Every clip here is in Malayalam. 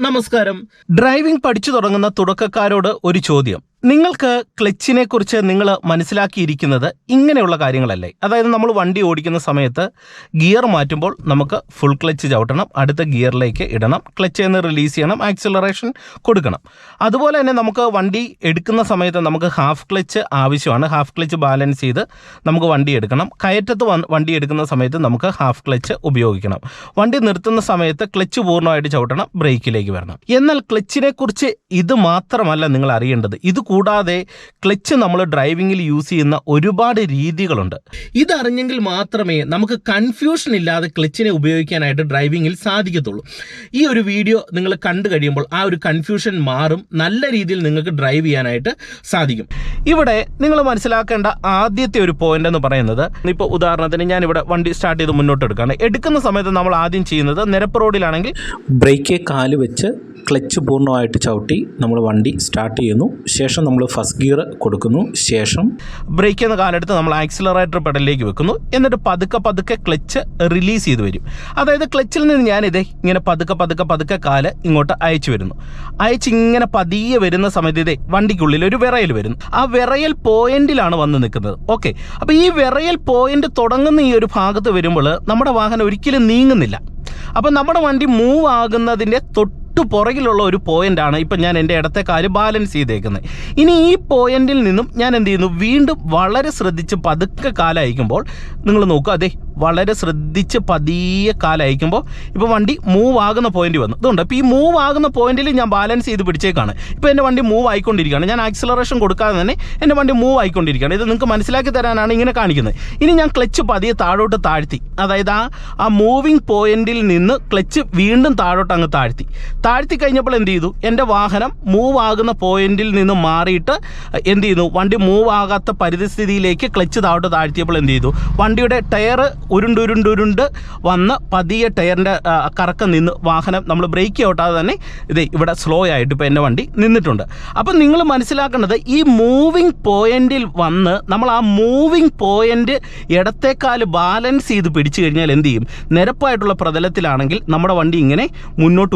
നമസ്കാരം. ഡ്രൈവിംഗ് പഠിച്ചു തുടങ്ങുന്ന തുടക്കക്കാരോട് ഒരു ചോദ്യം. നിങ്ങൾക്ക് ക്ലച്ചിനെ കുറിച്ച് നിങ്ങൾ മനസ്സിലാക്കിയിരിക്കുന്നത് ഇങ്ങനെയുള്ള കാര്യങ്ങളല്ലേ? അതായത് നമ്മൾ വണ്ടി ഓടിക്കുന്ന സമയത്ത് ഗിയർ മാറ്റുമ്പോൾ നമുക്ക് ഫുൾ ക്ലച്ച് ചവിട്ടണം അടുത്ത ഗിയറിലേക്ക് ഇടണം ക്ലച്ച് എന്ന് റിലീസ് ചെയ്യണം ആക്സിലറേഷൻ കൊടുക്കണം. അതുപോലെ തന്നെ നമുക്ക് വണ്ടി എടുക്കുന്ന സമയത്ത് നമുക്ക് ഹാഫ് ക്ലച്ച് ആവശ്യമാണ്. ഹാഫ് ക്ലച്ച് ബാലൻസ് ചെയ്ത് നമുക്ക് വണ്ടി എടുക്കണം. കയറ്റത്ത് വണ്ടി എടുക്കുന്ന സമയത്ത് നമുക്ക് ഹാഫ് ക്ലച്ച് ഉപയോഗിക്കണം. വണ്ടി നിർത്തുന്ന സമയത്ത് ക്ലച്ച് പൂർണമായിട്ട് ചവിട്ടണം ബ്രേക്കിലേക്ക് വരണം. എന്നാൽ ക്ലച്ചിനെ കുറിച്ച് ഇത് മാത്രമല്ല നിങ്ങൾ അറിയേണ്ടത്. ഇത് കൂടാതെ ക്ലച്ച് നമ്മൾ ഡ്രൈവിംഗിൽ യൂസ് ചെയ്യുന്ന ഒരുപാട് രീതികളുണ്ട്. ഇതറിഞ്ഞെങ്കിൽ മാത്രമേ നമുക്ക് കൺഫ്യൂഷൻ ഇല്ലാതെ ക്ലച്ചിനെ ഉപയോഗിക്കാനായിട്ട് ഡ്രൈവിങ്ങിൽ സാധിക്കത്തുള്ളൂ. ഈ ഒരു വീഡിയോ നിങ്ങൾ കണ്ടു കഴിയുമ്പോൾ ആ ഒരു കൺഫ്യൂഷൻ മാറും. നല്ല രീതിയിൽ നിങ്ങൾക്ക് ഡ്രൈവ് ചെയ്യാനായിട്ട് സാധിക്കും. ഇവിടെ നിങ്ങൾ മനസ്സിലാക്കേണ്ട ആദ്യത്തെ ഒരു പോയിന്റ് എന്ന് പറയുന്നത് ഇപ്പോൾ ഉദാഹരണത്തിന് ഞാൻ ഇവിടെ വണ്ടി സ്റ്റാർട്ട് ചെയ്ത് മുന്നോട്ട് എടുക്കുകയാണ് എടുക്കുന്ന സമയത്ത് നമ്മൾ ആദ്യം ചെയ്യുന്നത് നിരപ്പ് റോഡിലാണെങ്കിൽ ബ്രേക്ക് കാൽ വെച്ച് ക്ലച്ച് പൂർണമായിട്ട് ചവിട്ടി നമ്മൾ വണ്ടി സ്റ്റാർട്ട് ചെയ്യുന്നു. ശേഷം നമ്മൾ ഫസ്റ്റ് ഗിയർ കൊടുക്കുന്നു. ശേഷം ബ്രേക്ക് എന്ന കാലെടുത്ത് നമ്മൾ ആക്സിലറേറ്റർ പെഡലിലേക്ക് വെക്കുന്നു. എന്നിട്ട് പതുക്കെ പതുക്കെ ക്ലച്ച് റിലീസ് ചെയ്ത് വരും. അതായത് ക്ലച്ചിൽ നിന്ന് ഞാനിത് ഇങ്ങനെ പതുക്കെ പതുക്കെ പതുക്കെ കാൽ ഇങ്ങോട്ട് അയച്ചു വരുന്നു. അയച്ച് ഇങ്ങനെ പതിയെ വരുന്ന സമയത്ത് ഇതേ വണ്ടിക്കുള്ളിൽ ഒരു വിറയൽ വരുന്നു. ആ വിറയൽ പോയിന്റിലാണ് വന്ന് നിൽക്കുന്നത്. ഓക്കെ അപ്പോൾ ഈ വിറയൽ പോയിന്റ് തുടങ്ങുന്ന ഈ ഒരു ഭാഗത്ത് വരുമ്പോൾ നമ്മുടെ വാഹനം ഒരിക്കലും നീങ്ങുന്നില്ല. അപ്പം നമ്മുടെ വണ്ടി മൂവ് ആകുന്നതിന്റെ തൊട്ട് പുറകിലുള്ള ഒരു പോയിന്റ് ആണ് ഇപ്പം ഞാൻ എന്റെ ഇടത്തെ കാൽ ബാലൻസ് ചെയ്തേക്കുന്നത്. ഇനി ഈ പോയിന്റിൽ നിന്നും ഞാൻ എന്ത് ചെയ്യുന്നു? വീണ്ടും വളരെ ശ്രദ്ധിച്ച് പതുക്കെ കാലയക്കുമ്പോൾ നിങ്ങൾ നോക്കുക അതെ വളരെ ശ്രദ്ധിച്ച് പതിയെ കാലയക്കുമ്പോൾ ഇപ്പോൾ വണ്ടി മൂവ് ആകുന്ന പോയിന്റ് വന്നു. അതുകൊണ്ട് അപ്പോൾ ഈ മൂവ് ആകുന്ന പോയിന്റിൽ ഞാൻ ബാലൻസ് ചെയ്ത് പിടിച്ചേക്കാണ്. ഇപ്പോൾ എന്റെ വണ്ടി മൂവ് ആയിക്കൊണ്ടിരിക്കുകയാണ്. ഞാൻ ആക്സിലറേഷൻ കൊടുക്കാതെ തന്നെ എന്റെ വണ്ടി മൂവ് ആയിക്കൊണ്ടിരിക്കുകയാണ്. ഇത് നിങ്ങൾക്ക് മനസ്സിലാക്കി തരാനാണ് ഇങ്ങനെ കാണിക്കുന്നത്. ഇനി ഞാൻ ക്ലച്ച് പതിയെ താഴോട്ട് താഴ്ത്തി. അതായത് ആ ആ മൂവിങ് പോയിന്റിൽ നിന്ന് ക്ലച്ച് വീണ്ടും താഴോട്ട് അങ്ങ് താഴ്ത്തി. താഴ്ത്തി കഴിഞ്ഞപ്പോൾ എന്ത് ചെയ്തു? എന്റെ വാഹനം മൂവ് ആകുന്ന പോയിന്റിൽ നിന്ന് മാറിയിട്ട് എന്ത് ചെയ്യുന്നു? വണ്ടി മൂവ് ആകാത്ത പരിസ്ഥിതിയിലേക്ക് ക്ലച്ച് താഴോട്ട് താഴ്ത്തിയപ്പോൾ എന്ത് ചെയ്തു? വണ്ടിയുടെ ടയർ ഉരുണ്ടുരുണ്ടുരുണ്ട് വന്ന് പതിയെ ടയറിന്റെ കറക്കം നിന്ന് വാഹനം നമ്മൾ ബ്രേക്ക് ഔട്ടാതെ തന്നെ ഇത് ഇവിടെ സ്ലോ ആയിട്ട് ഇപ്പോൾ എന്റെ വണ്ടി നിന്നിട്ടുണ്ട്. അപ്പം നിങ്ങൾ മനസ്സിലാക്കേണ്ടത് ഈ മൂവിങ് പോയിന്റിൽ വന്ന് നമ്മൾ ആ മൂവിങ് പോയിന്റ് ഇടത്തേക്കാൽ ബാലൻസ് ചെയ്ത് പിടിച്ചു കഴിഞ്ഞാൽ എന്ത് ചെയ്യും? നിരപ്പായിട്ടുള്ള പ്രതലത്തിലാണെങ്കിൽ നമ്മുടെ വണ്ടി ഇങ്ങനെ മുന്നോട്ട്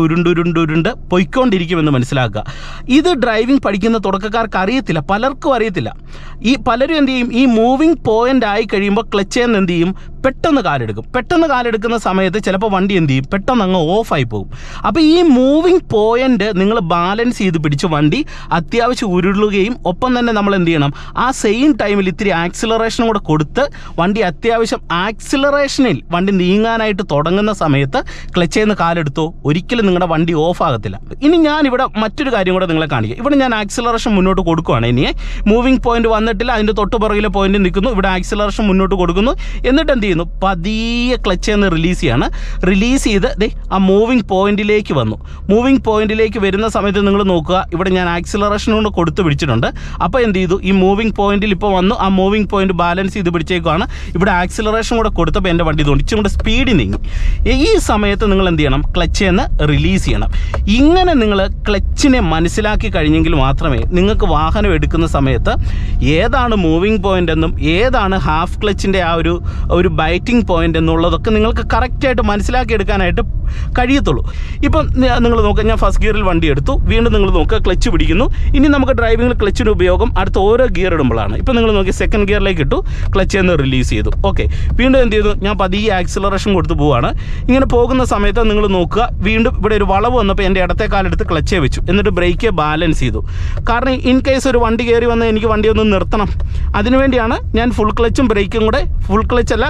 ഉരുണ്ടുരുണ്ടുരുണ്ട് പൊയ്ക്കൊണ്ടിരിക്കുമെന്ന് മനസ്സിലാക്കുക. ഇത് ഡ്രൈവിംഗ് പഠിക്കുന്ന തുടക്കക്കാർക്ക് അറിയത്തില്ല. പലർക്കും അറിയത്തില്ല. ഈ പലരും എന്ത് ചെയ്യും? ഈ മൂവിങ് പോയിന്റ് ആയി കഴിയുമ്പോൾ ക്ലച്ച് ചെയ്യുന്ന എന്ത് ചെയ്യും? പെട്ടെന്ന് കാലെടുക്കും. പെട്ടെന്ന് കാലെടുക്കുന്ന സമയത്ത് ചിലപ്പോൾ വണ്ടി എന്ത് ചെയ്യും? പെട്ടെന്ന് അങ്ങ് ഓഫായി പോകും. അപ്പോൾ ഈ മൂവിങ് പോയിന്റ് നിങ്ങൾ ബാലൻസ് ചെയ്ത് പിടിച്ച് വണ്ടി അത്യാവശ്യം ഉരുളുകയും ഒപ്പം തന്നെ നമ്മൾ എന്ത് ചെയ്യണം? ആ സെയിം ടൈമിൽ ഇത്തിരി ആക്സിലറേഷനും കൂടെ കൊടുത്ത് വണ്ടി അത്യാവശ്യം ആക്സിലറേഷനിൽ വണ്ടി നീങ്ങാനായിട്ട് തുടങ്ങുന്ന സമയത്ത് ക്ലച്ചേന്ന് കാലെടുത്തോ? ഒരിക്കലും നിങ്ങളുടെ വണ്ടി ഓഫ് ആകത്തില്ല ഇനി ഞാൻ ഇവിടെ മറ്റൊരു കാര്യം കൂടെ നിങ്ങളെ കാണിക്കുക ഇവിടെ ഞാൻ ആക്സിലറേഷൻ മുന്നോട്ട് കൊടുക്കുകയാണ് ഇനി മൂവിങ് പോയിന്റ് വന്നിട്ടില്ല അതിന്റെ തൊട്ട് പുറകിലെ പോയിന്റ് നിൽക്കുന്നു. ഇവിടെ ആക്സിലറേഷൻ മുന്നോട്ട് കൊടുക്കുന്നു. എന്നിട്ട് എന്ത് ചെയ്യുന്നു? പതിയെ ക്ലച്ച് എന്ന് റിലീസ് ചെയ്യാണ്. റിലീസ് ചെയ്ത് ദേ ആ മൂവിങ് പോയിന്റിലേക്ക് വന്നു. മൂവിങ് പോയിന്റിലേക്ക് വരുന്ന സമയത്ത് നിങ്ങൾ നോക്കുക. ഇവിടെ ഞാൻ ആക്സിലറേഷൻ കൊണ്ട് കൊടുത്ത് പിടിച്ചിട്ടുണ്ട്. അപ്പോൾ എന്ത് ചെയ്തു? ഈ മൂവിങ് പോയിന്റിൽ ഇപ്പോൾ വന്നു. ആ മൂവിങ് പോയിന്റ് ബാലൻസ് ചെയ്ത് പിടിച്ചേക്കുവാണ്. ഇവിടെ ആക്സിലറേഷൻ കൂടെ കൊടുത്തപ്പോൾ എന്റെ വണ്ടി തോന്നി സ്പീഡിൽ നീങ്ങി. ഈ സമയത്ത് നിങ്ങൾ എന്ത് ചെയ്യണം? ക്ലച്ച് എന്ന് റിലീസ് ചെയ്യണം. ഇങ്ങനെ നിങ്ങൾ ക്ലച്ചിനെ മനസ്സിലാക്കി കഴിഞ്ഞെങ്കിൽ മാത്രമേ നിങ്ങൾക്ക് വാഹനം എടുക്കുന്ന സമയത്ത് ഏതാണ് മൂവിങ് പോയിന്റ് എന്നും ഏതാണ് ഹാഫ് ക്ലച്ചിന്റെ ആ ഒരു ഒരു ബൈറ്റിംഗ് പോയിന്റ് എന്നുള്ളതൊക്കെ നിങ്ങൾക്ക് കറക്റ്റായിട്ട് മനസ്സിലാക്കി എടുക്കാനായിട്ട് കഴിയത്തുള്ളൂ. ഇപ്പം നിങ്ങൾ നോക്കുക ഞാൻ ഫസ്റ്റ് ഗിയറിൽ വണ്ടി എടുത്തു. വീണ്ടും നിങ്ങൾ നോക്കുക ക്ലച്ച് പിടിക്കുന്നു. ഇനി നമുക്ക് ഡ്രൈവിംഗിൽ ക്ലച്ചിന്റെ ഉപയോഗം അടുത്ത ഓരോ ഗിയർ ഇടുമ്പോഴാണ്. ഇപ്പം നിങ്ങൾ നോക്കി സെക്കൻഡ് ഗിയറിലേക്ക് ഇട്ടു ക്ലച്ച് എന്ന് റിലീസ് ചെയ്തു. ഓക്കെ വീണ്ടും എന്ത് ചെയ്തു? ഞാൻ പതിയെ ആക്സിലറേഷൻ കൊടുത്ത് പോവാണ്. ഇങ്ങനെ പോകുന്ന സമയത്ത് നിങ്ങൾ നോക്കുക വീണ്ടും ഇവിടെ ഒരു വളവ് വന്നപ്പോൾ എന്റെ ഇടത്തെ കാലെടുത്ത് ക്ലച്ചേ വെച്ചു. എന്നിട്ട് ബ്രേക്ക് ബാലൻസ് ചെയ്തു. കാരണം ഇൻ കേസ് ഒരു വണ്ടി കയറി വന്ന് എനിക്ക് വണ്ടി ഒന്ന് നിർത്തണം. അതിനുവേണ്ടിയാണ് ഞാൻ ഫുൾ ക്ലച്ചും ബ്രേക്കും കൂടെ ഫുൾ ക്ലച്ച് അല്ല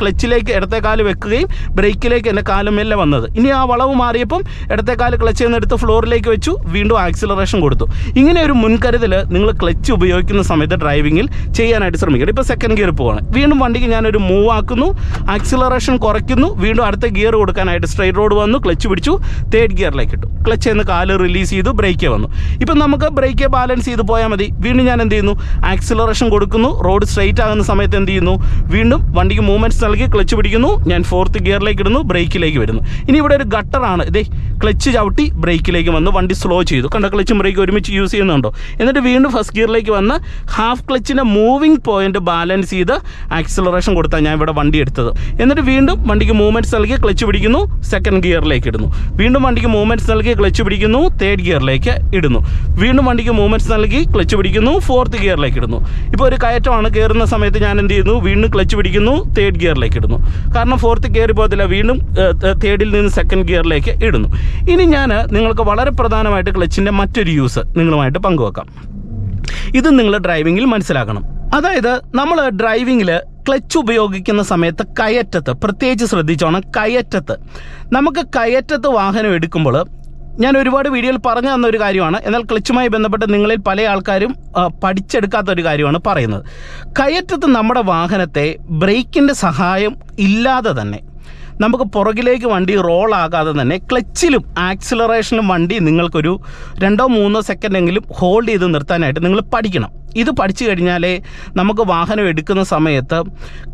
ക്ലച്ചിലേക്ക് ഇടത്തെ കാൽ വെക്കുകയും ബ്രേക്കിലേക്ക് എന്റെ കാലും മെല്ലെ വന്നത്. ഇനി ആ വളവ് മാറിയപ്പം ഇടത്തെ കാൽ ക്ലച്ച് നിന്ന് എടുത്ത് ഫ്ലോറിലേക്ക് വെച്ചു വീണ്ടും ആക്സിലറേഷൻ കൊടുത്തു. ഇങ്ങനെ ഒരു മുൻകരുതൽ നിങ്ങൾ ക്ലച്ച് ഉപയോഗിക്കുന്ന സമയത്ത് ഡ്രൈവിങ്ങിൽ ചെയ്യാനായിട്ട് ശ്രമിക്കണം. ഇപ്പോൾ സെക്കൻഡ് ഗിയർ പോവാണ്. വീണ്ടും വണ്ടിക്ക് ഞാനൊരു മൂവ് ആക്കുന്നു. ആക്സിലറേഷൻ കുറയ്ക്കുന്നു. വീണ്ടും അടുത്ത ഗിയർ കൊടുക്കാനായിട്ട് സ്ട്രെയിറ്റ് റോഡ് വന്നു ക്ലച്ച് പിടിച്ചു. തേർഡ് ഗിയറിലേക്ക് ഇട്ടു. ക്ലച്ച് എന്ന് കാൽ റിലീസ് ചെയ്തു ബ്രേക്ക് വന്നു. ഇപ്പം നമുക്ക് ബ്രേക്ക് ബാലൻസ് ചെയ്ത് പോയാൽ മതി. വീണ്ടും ഞാൻ എന്ത് ചെയ്യുന്നു? ആക്സിലറേഷൻ കൊടുക്കുന്നു. റോഡ് സ്ട്രെയിറ്റ് ആകുന്ന സമയത്ത് എന്ത് ചെയ്യുന്നു? വീണ്ടും വണ്ടിക്ക് മൂവ്മെന്റ്സ് നൽകി ക്ലച്ച് പിടിക്കുന്നു. ഞാൻ ഫോർത്ത് ഗിയറിലേക്ക് ഇടുന്നു ബ്രേക്കിലേക്ക് വരുന്നു. ഇനി ഇവിടെ ഒരു ഗട്ടറാണ് ഇതേ ക്ലച്ച് ചവിട്ടി ബ്രേക്കിലേക്ക് വന്നു. വണ്ടി സ്ലോ ചെയ്തു. കണ്ട ക്ലച്ചും ബ്രേക്ക് ഒരുമിച്ച് യൂസ് ചെയ്യുന്നുണ്ടോ? എന്നിട്ട് വീണ്ടും ഫസ്റ്റ് ഗിയറിലേക്ക് വന്ന് ഹാഫ് ക്ലച്ചിന്റെ മൂവിങ് പോയിന്റ് ബാലൻസ് ചെയ്ത് ആക്സിലറേഷൻ കൊടുത്താണ് ഞാൻ ഇവിടെ വണ്ടി എടുത്തത്. എന്നിട്ട് വീണ്ടും വണ്ടിക്ക് മൂവ്മെന്റ്സ് നൽകി ക്ലച്ച് പിടിക്കുന്നു. സെക്കൻഡ് ഗിയറിലേക്ക് ഇടുന്നു. വീണ്ടും വണ്ടിക്ക് മൂവ്മെന്റ്സ് നൽകി ക്ലച്ച് പിടിക്കുന്നു തേർഡ് ഗിയറിലേക്ക് ഇടുന്നു. വീണ്ടും വണ്ടിക്ക് മൂവ്മെന്റ്സ് നൽകി ക്ലച്ച് പിടിക്കുന്നു ഫോർത്ത് ഗിയറിലേക്ക് ഇടുന്നു. ഇപ്പോൾ ഒരു കയറ്റമാണ് കയറുന്ന സമയത്ത് ഞാൻ എന്ത് ചെയ്യുന്നു വീണ്ടും ക്ലച്ച് പിടിക്കുന്നു തേർഡ് ഗിയറിലേക്ക് ഇടുന്നു. കാരണം ഫോർത്ത് കയറി പോകത്തില്ല വീണ്ടും തേർഡിൽ നിന്ന് സെക്കൻഡ് ഗിയറിലേക്ക് ഇടുന്നു. ഇനി ഞാൻ നിങ്ങൾക്ക് വളരെ പ്രധാനമായിട്ട് ക്ലച്ചിന്റെ മറ്റൊരു യൂസ് നിങ്ങളുമായിട്ട് പങ്കുവെക്കാം. ഇത് നിങ്ങൾ ഡ്രൈവിങ്ങിൽ മനസ്സിലാക്കണം. അതായത് നമ്മൾ ഡ്രൈവിങ്ങിൽ ക്ലച്ച് ഉപയോഗിക്കുന്ന സമയത്ത് കയറ്റത്ത് പ്രത്യേകിച്ച് ശ്രദ്ധിച്ചോണം കയറ്റത്ത്. നമുക്ക് കയറ്റത്ത് വാഹനം എടുക്കുമ്പോൾ ഞാൻ ഒരുപാട് വീഡിയോയിൽ പറഞ്ഞു തന്ന ഒരു കാര്യമാണ്. എന്നാൽ ക്ലച്ചുമായി ബന്ധപ്പെട്ട് നിങ്ങളിൽ പല ആൾക്കാരും പഠിച്ചെടുക്കാത്ത ഒരു കാര്യമാണ് പറയുന്നത്. കയറ്റത്ത് നമ്മുടെ വാഹനത്തെ ബ്രേക്കിന്റെ സഹായം ഇല്ലാതെ തന്നെ നമുക്ക് പുറകിലേക്ക് വണ്ടി റോൾ ആകാതെ തന്നെ ക്ലച്ചിലും ആക്സിലറേഷനിലും വണ്ടി നിങ്ങൾക്കൊരു രണ്ടോ മൂന്നോ സെക്കൻഡെങ്കിലും ഹോൾഡ് ചെയ്ത് നിർത്താനായിട്ട് നിങ്ങൾ പഠിക്കണം. ഇത് പഠിച്ചു കഴിഞ്ഞാലേ നമുക്ക് വാഹനം എടുക്കുന്ന സമയത്ത്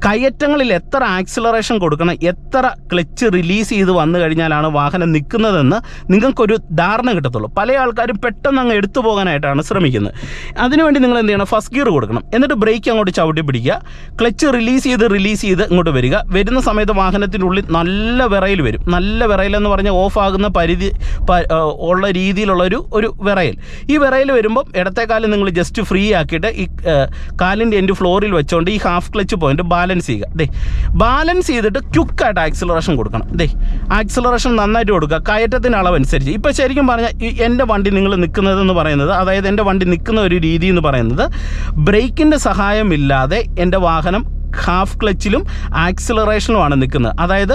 കയറ്റങ്ങളിൽ എത്ര ആക്സിലറേഷൻ കൊടുക്കണം എത്ര ക്ലച്ച് റിലീസ് ചെയ്ത് വന്നു കഴിഞ്ഞാലാണ് വാഹനം നിൽക്കുന്നതെന്ന് നിങ്ങൾക്കൊരു ധാരണ കിട്ടത്തുള്ളൂ. പല ആൾക്കാരും പെട്ടെന്ന് അങ്ങ് എടുത്തു പോകാനായിട്ടാണ് ശ്രമിക്കുന്നത്. അതിനുവേണ്ടി നിങ്ങൾ എന്ത് ചെയ്യണം? ഫസ്റ്റ് ഗിയർ കൊടുക്കണം. എന്നിട്ട് ബ്രേക്ക് അങ്ങോട്ട് ചവിട്ടി പിടിക്കുക. ക്ലച്ച് റിലീസ് ചെയ്ത് റിലീസ് ചെയ്ത് ഇങ്ങോട്ട് വരിക. വരുന്ന സമയത്ത് വാഹനത്തിനുള്ളിൽ നല്ല വിറയിൽ വരും. നല്ല വിറയിലെന്ന് പറഞ്ഞാൽ ഓഫ് ആകുന്ന പരിധി ഉള്ള രീതിയിലുള്ളൊരു ഒരു വിറയിൽ. ഈ വിറയിൽ വരുമ്പം ഇടത്തെ കാലം നിങ്ങൾ ജസ്റ്റ് ഫ്രീ ആക്കിയിട്ട് ഈ കാലിന്റെ എന്റെ ഫ്ലോറിൽ വെച്ചുകൊണ്ട് ഈ ഹാഫ് ക്ലച്ച് പോയിന്റ് ബാലൻസ് ചെയ്യുക. ദേ ബാലൻസ് ചെയ്തിട്ട് ക്യുക്കായിട്ട് ആക്സിലറേഷൻ കൊടുക്കണം. ദേ ആക്സിലറേഷൻ നന്നായിട്ട് കൊടുക്കുക. കയറ്റത്തിന്റെ അളവനുസരിച്ച്. ഇപ്പോൾ ശരിക്കും പറഞ്ഞാൽ എന്റെ വണ്ടി നിങ്ങൾ നിൽക്കുന്നതെന്ന് പറയുന്നത് അതായത് എന്റെ വണ്ടി നിൽക്കുന്ന ഒരു രീതി എന്ന് പറയുന്നത് ബ്രേക്കിന്റെ സഹായമില്ലാതെ എന്റെ വാഹനം ഹാഫ് ക്ലച്ചിലും ആക്സിലറേഷനുമാണ് നിൽക്കുന്നത്. അതായത്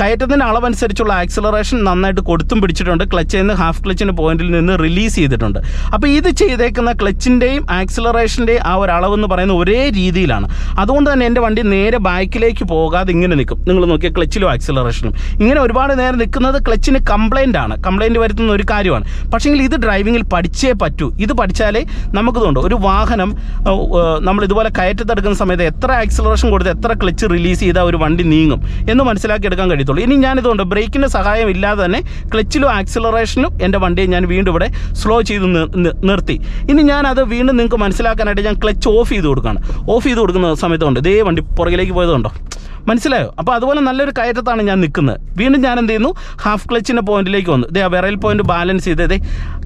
കയറ്റത്തിന്റെ അളവനുസരിച്ചുള്ള ആക്സിലറേഷൻ നന്നായിട്ട് കൊടുത്തും പിടിച്ചിട്ടുണ്ട്. ക്ലച്ചിൽ നിന്ന് ഹാഫ് ക്ലച്ചിന്റെ പോയിന്റിൽ നിന്ന് റിലീസ് ചെയ്തിട്ടുണ്ട്. അപ്പോൾ ഇത് ചെയ്തേക്കുന്ന ക്ലച്ചിന്റെയും ആക്സിലറേഷന്റെയും ആ ഒരു അളവെന്ന് പറയുന്നത് ഒരേ രീതിയിലാണ്. അതുകൊണ്ട് തന്നെ എന്റെ വണ്ടി നേരെ ബാക്കിലേക്ക് പോകാതെ ഇങ്ങനെ നിൽക്കും. നിങ്ങൾ നോക്കിയാൽ ക്ലച്ചിലും ആക്സിലറേഷനും ഇങ്ങനെ ഒരുപാട് നേരം നിൽക്കുന്നത് ക്ലച്ചിന് കംപ്ലൈന്റ് ആണ്. കംപ്ലൈന്റ് വരുത്തുന്ന ഒരു കാര്യമാണ്. പക്ഷേങ്കിൽ ഇത് ഡ്രൈവിങ്ങിൽ പഠിച്ചേ പറ്റൂ. ഇത് പഠിച്ചാലേ നമുക്കിതുണ്ട്. ഒരു വാഹനം നമ്മൾ ഇതുപോലെ കയറ്റത്തെടുക്കുന്ന സമയത്ത് എത്ര ആക്സിലറേഷൻ കൊടുത്ത് എത്ര ക്ലച്ച് റിലീസ് ചെയ്താൽ ഒരു വണ്ടി നീങ്ങും എന്ന് മനസ്സിലാക്കി എടുക്കാൻ കഴിയത്തുള്ളൂ. ഇനി ഞാനിതുകൊണ്ട് ബ്രേക്കിന്റെ സഹായം ഇല്ലാതെ തന്നെ ക്ലച്ചിലും ആക്സിലറേഷനും എന്റെ വണ്ടിയെ ഞാൻ വീണ്ടും ഇവിടെ സ്ലോ ചെയ്ത് നിർത്തി. ഇനി ഞാനത് വീണ്ടും നിങ്ങൾക്ക് മനസ്സിലാക്കാനായിട്ട് ഞാൻ ക്ലച്ച് ഓഫ് ചെയ്ത് കൊടുക്കുകയാണ്. ഓഫ് ചെയ്ത് കൊടുക്കുന്ന സമയത്തുണ്ട് ഇതേ വണ്ടി പുറകിലേക്ക് പോയതുണ്ടോ മനസ്സിലായോ? അപ്പോൾ അതുപോലെ നല്ലൊരു കയറ്റത്താണ് ഞാൻ നിൽക്കുന്നത്. വീണ്ടും ഞാൻ എന്ത് ചെയ്യുന്നു? ഹാഫ് ക്ലച്ചിന്റെ പോയിന്റിലേക്ക് വന്നു. ഇതേ വിറൽ പോയിന്റ് ബാലൻസ് ചെയ്ത് ഇതേ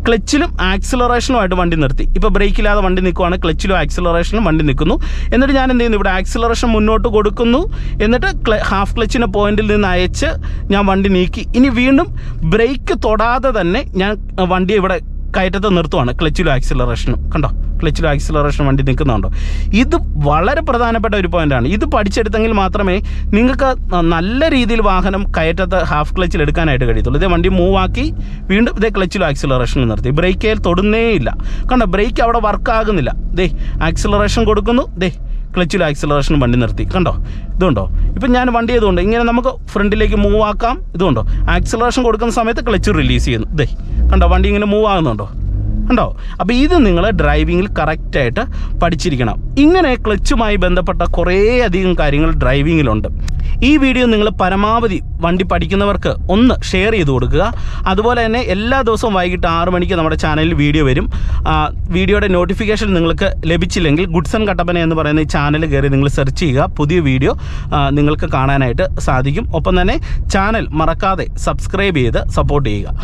ക്ലച്ചിലും ആക്സിലറേഷനുമായിട്ട് വണ്ടി നിർത്തി. ഇപ്പോൾ ബ്രേക്ക് ഇല്ലാതെ വണ്ടി നിൽക്കുവാണ്. ക്ലച്ചിലും ആക്സിലറേഷനും വണ്ടി നിൽക്കുന്നു. എന്നിട്ട് ഞാൻ എന്ത് ചെയ്യുന്നു? ഇവിടെ ആക്സിലറേഷൻ മുന്നോട്ട് കൊടുക്കുന്നു. എന്നിട്ട് ഹാഫ് ക്ലച്ചിന്റെ പോയിന്റിൽ നിന്ന് അയച്ച് ഞാൻ വണ്ടി നീക്കി. ഇനി വീണ്ടും ബ്രേക്ക് തൊടാതെ തന്നെ ഞാൻ വണ്ടി ഇവിടെ കയറ്റത്ത് നിർത്തുവാണ് ക്ലച്ചിലും ആക്സിലറേഷനും കണ്ടോ? ക്ലച്ചിലും ആക്സിലറേഷൻ വണ്ടി നിൽക്കുന്നുണ്ടോ? ഇത് വളരെ പ്രധാനപ്പെട്ട ഒരു പോയിന്റാണ് ഇത് പഠിച്ചെടുത്തെങ്കിൽ മാത്രമേ നിങ്ങൾക്ക് നല്ല രീതിയിൽ വാഹനം കയറ്റത്തെ ഹാഫ് ക്ലച്ചിൽ എടുക്കാനായിട്ട് കഴിയത്തുള്ളൂ. ഇതേ വണ്ടി മൂവ് ആക്കി വീണ്ടും ഇതേ ക്ലച്ചിലും ആക്സിലറേഷനും നിർത്തി. ബ്രേക്കേൽ തൊടുന്നേ ഇല്ല. കണ്ടോ? ബ്രേക്ക് അവിടെ വർക്ക് ആകുന്നില്ല. ദേ ആക്സിലറേഷൻ കൊടുക്കുന്നു. ദേ ക്ലച്ചിൽ ആക്സിലറേഷൻ വണ്ടി നിർത്തി. കണ്ടോ? ഇതുണ്ടോ? ഇപ്പം ഞാൻ വണ്ടി ചെയ്തുകൊണ്ട് ഇങ്ങനെ നമുക്ക് ഫ്രണ്ടിലേക്ക് മൂവ് ആക്കാം. ഇതുകൊണ്ടോ ആക്സിലറേഷൻ കൊടുക്കുന്ന സമയത്ത് ക്ലച്ച് റിലീസ് ചെയ്യുന്നു. ദേ കണ്ടോ? വണ്ടി ഇങ്ങനെ മൂവ് ആകുന്നുണ്ടോ? ഉണ്ടോ അപ്പോൾ ഇത് നിങ്ങൾ ഡ്രൈവിങ്ങിൽ കറക്റ്റായിട്ട് പഠിച്ചിരിക്കണം. ഇങ്ങനെ ക്ലച്ചുമായി ബന്ധപ്പെട്ട കുറേ അധികം കാര്യങ്ങൾ ഡ്രൈവിങ്ങിലുണ്ട് ഈ വീഡിയോ നിങ്ങൾ പരമാവധി വണ്ടി പഠിക്കുന്നവർക്ക് ഒന്ന് ഷെയർ ചെയ്ത് കൊടുക്കുക. അതുപോലെ തന്നെ എല്ലാ ദിവസവും വൈകിട്ട് ആറ് മണിക്ക് നമ്മുടെ ചാനലിൽ വീഡിയോ വരും. വീഡിയോയുടെ നോട്ടിഫിക്കേഷൻ നിങ്ങൾക്ക് ലഭിച്ചില്ലെങ്കിൽ ഗുഡ്സൺ കട്ടപ്പന എന്ന് പറയുന്ന ഈ ചാനൽ കയറി നിങ്ങൾ സെർച്ച് ചെയ്യുക. പുതിയ വീഡിയോ നിങ്ങൾക്ക് കാണാനായിട്ട് സാധിക്കും. ഒപ്പം തന്നെ ചാനൽ മറക്കാതെ സബ്സ്ക്രൈബ് ചെയ്ത് സപ്പോർട്ട് ചെയ്യുക.